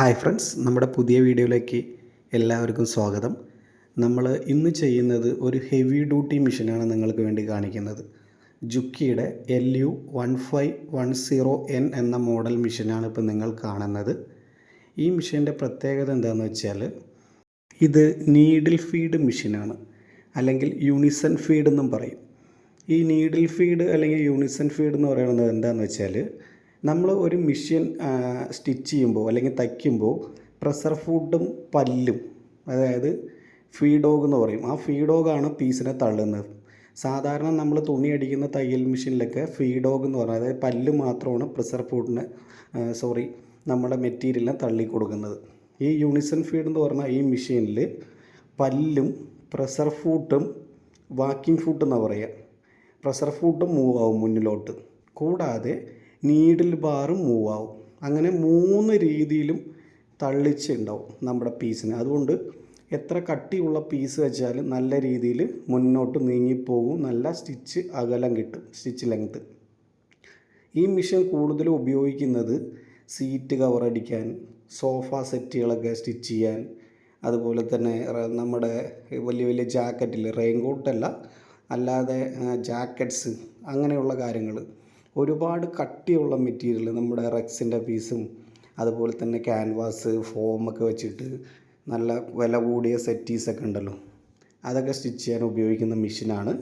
Hi friends നമ്മുടെ പുതിയ വീഡിയോയിലേക്ക് എല്ലാവർക്കും സ്വാഗതം. നമ്മൾ ഇന്ന് ചെയ്യുന്നത് ഒരു ഹെവി ഡ്യൂട്ടി മെഷീനാണ് നിങ്ങൾക്ക് വേണ്ടി കാണിക്കുന്നത്. ജുക്കിയുടെ L U one five one zero N എന്ന മോഡൽ മെഷീനാണ് ഇപ്പോൾ നിങ്ങൾ കാണുന്നത്. ഈ മെഷീന്റെ പ്രത്യേകത എന്താണെന്ന് വെച്ചാൽ ഇത് നീഡിൽ ഫീഡ് മെഷീനാണ് അല്ലെങ്കിൽ യൂണിസൺ ഫീഡ് എന്നും പറയും. ഈ നീഡിൽ ഫീഡ് അല്ലെങ്കിൽ യൂണിസൺ ഫീഡ് എന്ന് പറയുന്നത് എന്താണെന്ന് വെച്ചാൽ നമ്മൾ ഒരു മെഷീൻ സ്റ്റിച്ച് ചെയ്യുമ്പോൾ അല്ലെങ്കിൽ തയ്ക്കുമ്പോൾ പ്രഷർ ഫുഡും പല്ലും അതായത് ഫീഡോഗ് എന്ന് പറയും. ആ ഫീഡോഗാണ് പീസിനെ തള്ളുന്നത്. സാധാരണ നമ്മൾ തുണി അടിക്കുന്ന തയ്യൽ മെഷീനിലൊക്കെ ഫീഡോഗ് എന്ന് പറയുന്നത് അതായത് പല്ല് മാത്രമാണ് പ്രഷർ ഫുഡിന് സോറി നമ്മുടെ മെറ്റീരിയലിനെ തള്ളി കൊടുക്കുന്നത് ഈ യൂണിസൺ ഫീഡ് എന്ന് പറഞ്ഞാൽ ഈ മെഷീനിൽ പല്ലും പ്രഷർ ഫൂട്ടും വാക്കിംഗ് ഫുഡ് എന്നാണ് പറയുക പ്രഷർ ഫുഡും മൂവ് ആവും മുന്നിലോട്ട്. കൂടാതെ നീഡിൽ ബാറും മൂവ് ആവും. അങ്ങനെ മൂന്ന് രീതിയിലും തള്ളിച്ചുണ്ടാവും നമ്മുടെ പീസിന് അതുകൊണ്ട് എത്ര കട്ടിയുള്ള പീസ് വെച്ചാലും നല്ല രീതിയിൽ മുന്നോട്ട് നീങ്ങിപ്പോകും. നല്ല സ്റ്റിച്ച് അകലം കിട്ടും സ്റ്റിച്ച് ലെങ്ത്ത് ഈ മിഷീൻ കൂടുതലും ഉപയോഗിക്കുന്നത് സീറ്റ് കവർ അടിക്കാൻ സോഫ സെറ്റുകളൊക്കെ സ്റ്റിച്ച് ചെയ്യാൻ അതുപോലെ തന്നെ നമ്മുടെ വലിയ വലിയ ജാക്കറ്റിൽ റെയിൻ കോട്ടല്ല അല്ലാതെ ജാക്കറ്റ്സ് അങ്ങനെയുള്ള കാര്യങ്ങൾ ഒരുപാട് കട്ടിയുള്ള മെറ്റീരിയൽ നമ്മുടെ റെക്സിന്റെ പീസും അതുപോലെ തന്നെ ക്യാൻവാസ് ഫോമൊക്കെ വെച്ചിട്ട് നല്ല വില കൂടിയ സെറ്റീസൊക്കെ ഉണ്ടല്ലോ. അതൊക്കെ സ്റ്റിച്ച് ചെയ്യാൻ ഉപയോഗിക്കുന്ന മെഷീനാണ്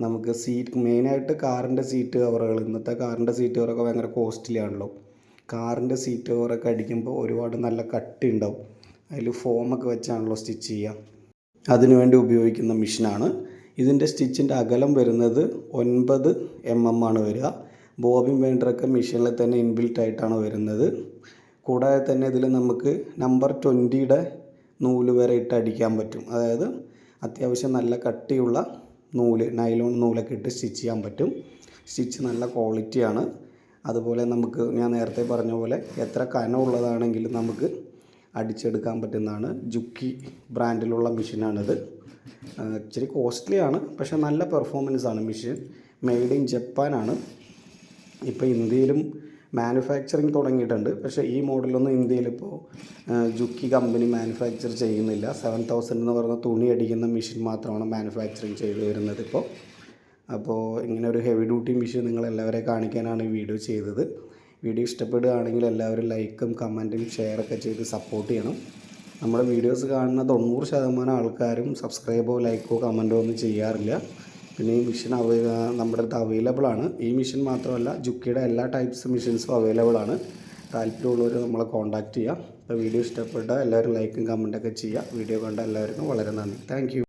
നമുക്ക് സീറ്റ് മെയിനായിട്ട് കാറിന്റെ സീറ്റ് കവറുകൾ ഇന്നത്തെ കാറിന്റെ സീറ്റ് കവറൊക്കെ ഭയങ്കര കോസ്റ്റ്ലി ആണല്ലോ. കാറിന്റെ സീറ്റ് കവറൊക്കെ അടിക്കുമ്പോൾ ഒരുപാട് നല്ല കട്ടി ഉണ്ടാവും. അതിൽ ഫോമൊക്കെ വെച്ചാണല്ലോ സ്റ്റിച്ച് ചെയ്യുക. അതിനുവേണ്ടി ഉപയോഗിക്കുന്ന മെഷീനാണ് ഇതിന്റെ സ്റ്റിച്ചിന്റെ അകലം വരുന്നത് ഒൻപത് എം എം ആണ് വരിക. ബോബിൻ ബൈൻഡറൊക്കെ മെഷീനിൽ തന്നെ ഇൻബിൽറ്റ് ആയിട്ടാണ് വരുന്നത്. കൂടാതെ തന്നെ ഇതിൽ നമുക്ക് നമ്പർ ട്വന്റിയുടെ നൂൽ വരെ ഇട്ട് അടിക്കാൻ പറ്റും. അതായത് അത്യാവശ്യം നല്ല കട്ടിയുള്ള നൂൽ നൈലോൺ നൂലൊക്കെ ഇട്ട് സ്റ്റിച്ച് ചെയ്യാൻ പറ്റും. സ്റ്റിച്ച് നല്ല ക്വാളിറ്റിയാണ് അതുപോലെ നമുക്ക് ഞാൻ നേരത്തെ പറഞ്ഞ പോലെ എത്ര കനമുള്ളതാണെങ്കിലും നമുക്ക് അടിച്ചെടുക്കാൻ പറ്റുന്നതാണ്. ജുക്കി ബ്രാൻഡിലുള്ള മെഷീനാണിത് ഇച്ചിരി കോസ്റ്റ്ലിയാണ് പക്ഷേ നല്ല പെർഫോമൻസ് ആണ്. മെഷീൻ മെയ്ഡ് ഇൻ ജപ്പാനാണ് ഇപ്പോൾ ഇന്ത്യയിലും മാനുഫാക്ചറിങ് തുടങ്ങിയിട്ടുണ്ട്. പക്ഷേ ഈ മോഡലൊന്നും ഇന്ത്യയിലിപ്പോൾ ജുക്കി കമ്പനി മാനുഫാക്ചർ ചെയ്യുന്നില്ല. സെവൻ തൗസൻഡ് എന്ന് പറയുന്ന തുണി അടിക്കുന്ന മെഷീൻ മാത്രമാണ് മാനുഫാക്ചറിങ് ചെയ്തു വരുന്നത് ഇപ്പോൾ അപ്പോൾ ഇങ്ങനെ ഒരു ഹെവി ഡ്യൂട്ടി മെഷീൻ നിങ്ങൾ എല്ലാവരെ കാണിക്കാനാണ് ഈ വീഡിയോ ചെയ്തത്. വീഡിയോ ഇഷ്ടപ്പെടുകയാണെങ്കിൽ എല്ലാവരും ലൈക്കും കമന്റും ഷെയറൊക്കെ ചെയ്ത് സപ്പോർട്ട് ചെയ്യണം. നമ്മുടെ വീഡിയോസ് കാണുന്ന തൊണ്ണൂറ് ശതമാനം ആൾക്കാരും സബ്സ്ക്രൈബോ ലൈക്കോ കമന്റോ ഒന്നും ചെയ്യാറില്ല. പിന്നെ ഈ മിഷൻ അവൈ നമ്മുടെ അടുത്ത് അവൈലബിൾ ആണ്. ഈ മിഷൻ മാത്രമല്ല ജുക്കിയുടെ എല്ലാ ടൈപ്സ് മിഷൻസും അവൈലബിൾ ആണ്. താല്പര്യമുള്ളവർ നമ്മളെ കോൺടാക്റ്റ് ചെയ്യുക അപ്പോൾ വീഡിയോ ഇഷ്ടപ്പെട്ട എല്ലാവരും ലൈക്കും കമന്റൊക്കെ ചെയ്യുക. വീഡിയോ കണ്ട എല്ലാവർക്കും വളരെ നന്ദി. താങ്ക്